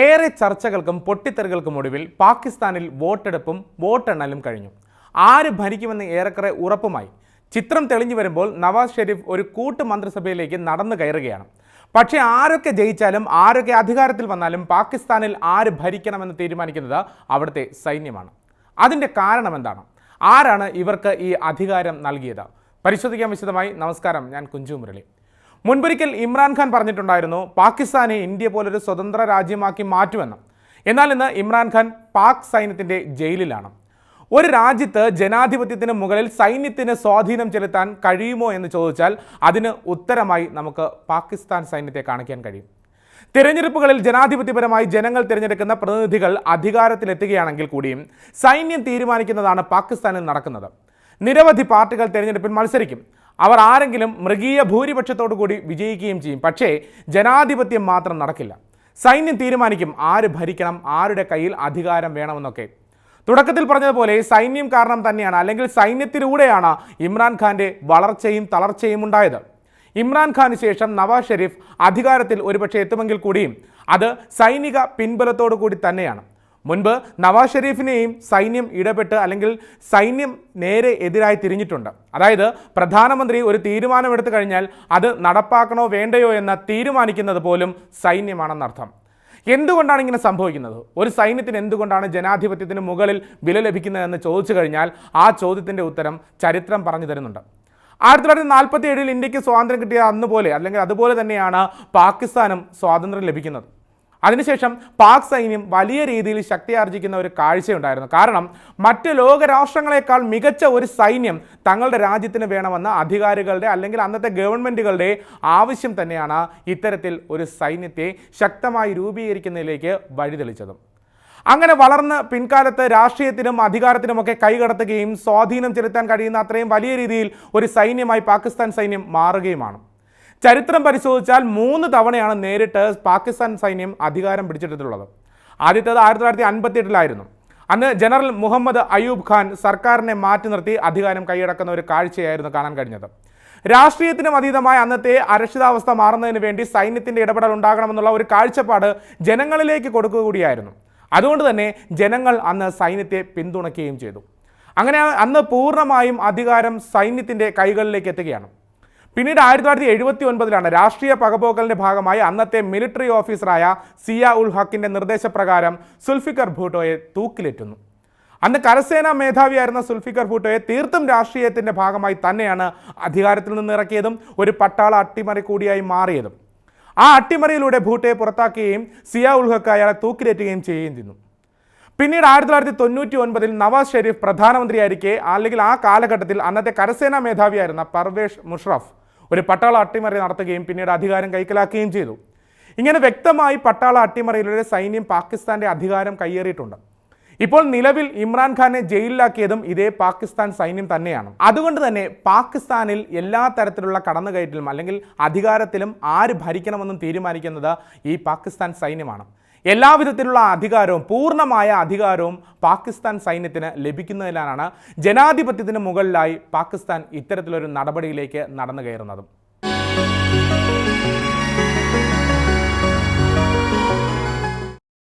ഏറെ ചർച്ചകൾക്കും പൊട്ടിത്തെറികൾക്കും ഒടുവിൽ പാകിസ്ഥാനിൽ വോട്ടെടുപ്പും വോട്ടെണ്ണലും കഴിഞ്ഞു. ആര് ഭരിക്കുമെന്ന് ഏറെക്കുറെ ഉറപ്പുമായി. ചിത്രം തെളിഞ്ഞു വരുമ്പോൾ നവാസ് ഷെരീഫ് ഒരു കൂട്ടു മന്ത്രിസഭയിലേക്ക് നടന്നു കയറുകയാണ്. പക്ഷേ ആരൊക്കെ ജയിച്ചാലും ആരൊക്കെ അധികാരത്തിൽ വന്നാലും പാകിസ്ഥാനിൽ ആര് ഭരിക്കണമെന്ന് തീരുമാനിക്കുന്നത് അവിടുത്തെ സൈന്യമാണ്. അതിന്റെ കാരണം എന്താണ്? ആരാണ് ഇവർക്ക് ഈ അധികാരം നൽകിയത്? പരിശോധിക്കാൻ വിശദമായി. നമസ്കാരം. ഞാൻ കുഞ്ചു മുരളി. മുൻപൊരിക്കൽ ഇമ്രാൻഖാൻ പറഞ്ഞിട്ടുണ്ടായിരുന്നു പാകിസ്ഥാനെ ഇന്ത്യ പോലൊരു സ്വതന്ത്ര രാജ്യമാക്കി മാറ്റുമെന്ന്. എന്നാൽ ഇന്ന് ഇമ്രാൻഖാൻ പാക് സൈന്യത്തിന്റെ ജയിലിലാണ്. ഒരു രാജ്യത്ത് ജനാധിപത്യത്തിന് മുകളിൽ സൈന്യത്തിന് സ്വാധീനം ചെലുത്താൻ കഴിയുമോ എന്ന് ചോദിച്ചാൽ അതിന് ഉത്തരമായി നമുക്ക് പാകിസ്ഥാൻ സൈന്യത്തെ കാണിക്കാൻ കഴിയും. തിരഞ്ഞെടുപ്പുകളിൽ ജനാധിപത്യപരമായി ജനങ്ങൾ തിരഞ്ഞെടുക്കുന്ന പ്രതിനിധികൾ അധികാരത്തിലെത്തുകയാണെങ്കിൽ കൂടിയും സൈന്യം തീരുമാനിക്കുന്നതാണ് പാകിസ്ഥാനിൽ നടക്കുന്നത്. നിരവധി പാർട്ടികൾ തിരഞ്ഞെടുപ്പിൽ മത്സരിക്കും. അവർ ആരെങ്കിലും മൃഗീയ ഭൂരിപക്ഷത്തോടു കൂടി വിജയിക്കുകയും ചെയ്യും. പക്ഷേ ജനാധിപത്യം മാത്രം നടക്കില്ല. സൈന്യം തീരുമാനിക്കും ആര് ഭരിക്കണം ആരുടെ കയ്യിൽ അധികാരം വേണമെന്നൊക്കെ. തുടക്കത്തിൽ പറഞ്ഞതുപോലെ സൈന്യം കാരണം തന്നെയാണ് അല്ലെങ്കിൽ സൈന്യത്തിലൂടെയാണ് ഇമ്രാൻഖാന്റെ വളർച്ചയും തളർച്ചയും ഉണ്ടായത്. ഇമ്രാൻഖാന് ശേഷം നവാസ് ഷെരീഫ് അധികാരത്തിൽ ഒരുപക്ഷെ എത്തുമെങ്കിൽ കൂടിയും അത് സൈനിക പിൻബലത്തോടു കൂടി തന്നെയാണ്. മുൻപ് നവാസ് ഷെരീഫിനെയും സൈന്യം ഇടപെട്ട് അല്ലെങ്കിൽ സൈന്യം നേരെ എതിരായി തിരിഞ്ഞിട്ടുണ്ട്. അതായത് പ്രധാനമന്ത്രി ഒരു തീരുമാനമെടുത്തു കഴിഞ്ഞാൽ അത് നടപ്പാക്കണോ വേണ്ടയോ എന്ന് തീരുമാനിക്കുന്നത് പോലും സൈന്യമാണെന്നർത്ഥം എന്തുകൊണ്ടാണ് ഇങ്ങനെ സംഭവിക്കുന്നത്? ഒരു സൈന്യത്തിന് എന്തുകൊണ്ടാണ് ജനാധിപത്യത്തിന് മുകളിൽ വില ലഭിക്കുന്നതെന്ന് ചോദിച്ചു കഴിഞ്ഞാൽ ആ ചോദ്യത്തിന്റെ ഉത്തരം ചരിത്രം പറഞ്ഞു തരുന്നുണ്ട്. ആയിരത്തി തൊള്ളായിരത്തി നാൽപ്പത്തി ഏഴിൽ ഇന്ത്യയ്ക്ക് സ്വാതന്ത്ര്യം കിട്ടിയ അന്നുപോലെ അല്ലെങ്കിൽ അതുപോലെ തന്നെയാണ് പാകിസ്ഥാനും സ്വാതന്ത്ര്യം ലഭിക്കുന്നത്. അതിനുശേഷം പാക് സൈന്യം വലിയ രീതിയിൽ ശക്തിയാർജിക്കുന്ന ഒരു കാഴ്ചയുണ്ടായിരുന്നു. കാരണം മറ്റ് ലോകരാഷ്ട്രങ്ങളെക്കാൾ മികച്ച ഒരു സൈന്യം തങ്ങളുടെ രാജ്യത്തിന് വേണമെന്ന അധികാരികളുടെ അല്ലെങ്കിൽ അന്നത്തെ ഗവൺമെന്റുകളുടെ ആവശ്യം തന്നെയാണ് ഇത്തരത്തിൽ ഒരു സൈന്യത്തെ ശക്തമായി രൂപീകരിക്കുന്നതിലേക്ക് വഴിതെളിച്ചതും. അങ്ങനെ വളർന്ന് പിൻകാലത്ത് രാഷ്ട്രീയത്തിനും അധികാരത്തിനുമൊക്കെ കൈകടത്തുകയും സ്വാധീനം ചെലുത്താൻ കഴിയുന്ന അത്രയും വലിയ രീതിയിൽ ഒരു സൈന്യമായി പാകിസ്ഥാൻ സൈന്യം മാറുകയുമാണ്. ചരിത്രം പരിശോധിച്ചാൽ മൂന്ന് തവണയാണ് നേരിട്ട് പാകിസ്ഥാൻ സൈന്യം അധികാരം പിടിച്ചെടുത്തിട്ടുള്ളത്. ആദ്യത്തേത് ആയിരത്തി തൊള്ളായിരത്തി അൻപത്തി എട്ടിലായിരുന്നു അന്ന് ജനറൽ മുഹമ്മദ് അയൂബ് ഖാൻ സർക്കാരിനെ മാറ്റി നിർത്തി അധികാരം കൈയടക്കുന്ന ഒരു കാഴ്ചയായിരുന്നു കാണാൻ കഴിഞ്ഞത്. രാഷ്ട്രീയത്തിനും അതീതമായ അന്നത്തെ അരക്ഷിതാവസ്ഥ മാറുന്നതിന് വേണ്ടി സൈന്യത്തിന്റെ ഇടപെടൽ ഉണ്ടാകണമെന്നുള്ള ഒരു കാഴ്ചപ്പാട് ജനങ്ങളിലേക്ക് കൊടുക്കുക കൂടിയായിരുന്നു അതുകൊണ്ട് തന്നെ ജനങ്ങൾ അന്ന് സൈന്യത്തെ പിന്തുണയ്ക്കുകയും ചെയ്തു. അങ്ങനെ അന്ന് പൂർണമായും അധികാരം സൈന്യത്തിന്റെ കൈകളിലേക്ക് എത്തുകയാണ്. പിന്നീട് ആയിരത്തി തൊള്ളായിരത്തി എഴുപത്തി ഒൻപതിലാണ് രാഷ്ട്രീയ പകപോക്കലിന്റെ ഭാഗമായി അന്നത്തെ മിലിറ്ററി ഓഫീസറായ സിയ ഉൽ ഹക്കിന്റെ നിർദ്ദേശപ്രകാരം സുൽഫിക്കർ ഭൂട്ടോയെ തൂക്കിലേറ്റുന്നു. അന്ന് കരസേനാ മേധാവിയായിരുന്ന സുൽഫിക്കർ ഭൂട്ടോയെ തീർത്തും രാഷ്ട്രീയത്തിന്റെ ഭാഗമായി തന്നെയാണ് അധികാരത്തിൽ നിന്ന് ഇറക്കിയതും ഒരു പട്ടാള അട്ടിമറി കൂടിയായി മാറിയതും. ആ അട്ടിമറിയിലൂടെ ഭൂട്ടയെ പുറത്താക്കുകയും സിയ ഉൽ ഹക്ക് അയാളെ തൂക്കിലേറ്റുകയും ചെയ്യുകയും ചെയ്യുന്നു. പിന്നീട് ആയിരത്തി തൊള്ളായിരത്തി തൊണ്ണൂറ്റി ഒൻപതിൽ നവാസ് ഷെരീഫ് പ്രധാനമന്ത്രിയായിരിക്കെ അല്ലെങ്കിൽ ആ കാലഘട്ടത്തിൽ അന്നത്തെ കരസേനാ മേധാവിയായിരുന്ന പർവേഷ് മുഷറഫ് ഒരു പട്ടാള അട്ടിമറി നടത്തുകയും പിന്നീട് അധികാരം കൈക്കലാക്കുകയും ചെയ്തു. ഇങ്ങനെ വ്യക്തമായി പട്ടാള അട്ടിമറിയിലൂടെ സൈന്യം പാകിസ്ഥാന്റെ അധികാരം കയ്യേറിയിട്ടുണ്ട്. ഇപ്പോൾ നിലവിൽ ഇമ്രാൻഖാനെ ജയിലിലാക്കിയതും ഇതേ പാകിസ്ഥാൻ സൈന്യം തന്നെയാണ്. അതുകൊണ്ട് തന്നെ പാകിസ്ഥാനിൽ എല്ലാ തരത്തിലുള്ള കടന്നുകയറ്റിലും അല്ലെങ്കിൽ അധികാരത്തിലും ആര് ഭരിക്കണമെന്നും തീരുമാനിക്കുന്നത് ഈ പാകിസ്ഥാൻ സൈന്യമാണ്. എല്ലാവിധത്തിലുള്ള അധികാരവും പൂർണമായ അധികാരവും പാകിസ്ഥാൻ സൈന്യത്തിന് ലഭിക്കുന്നതിനാണ് ജനാധിപത്യത്തിന് മുകളിലായി പാകിസ്ഥാൻ ഇത്തരത്തിലൊരു നടപടിയിലേക്ക് നടന്നു കയറുന്നതും.